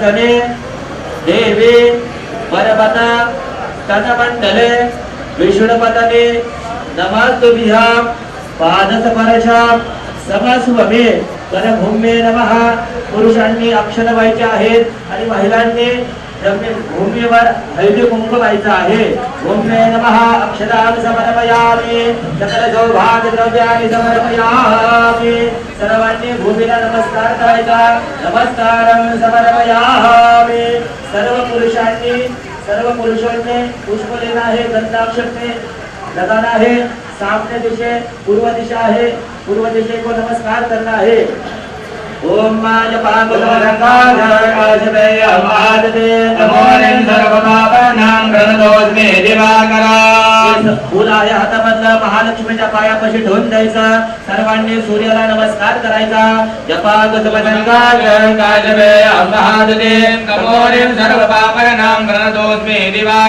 धने देवी वरपता तनमंडले विष्णुपतने नमस्तुभ्यां पादस्पर्शां समस्वमे परभूमे नमः. पुरुषांनी अक्षर व्हायचे आहेत आणि महिलांनी भूमीवर हळदी कुंभ व्हायचं आहे. भूमे नमः. अक्षरान समर्पयामि. सकल सौभाग्य द्रव्यानि समर्पयामि. सर्वांनी भूमीला नमस्कार करायचा. नमस्कार समर्पया पुरुषांनी सर्व पुरुषांनी पुष्प लेणं आहे गंधाक्षरने लगाना आहे. सामने दिशे पूर्व दिशा आहे. पूर्व दिशे को नमस्कार करना है ओम माय सर्वपापनां दिवाकरा आहे हातामधला महालक्ष्मीच्या पायापाशी ठेवून द्यायचा. सर्वांनी सूर्याला नमस्कार करायचा. जपा सर्वपापनां प्रणतोस्मे दिवा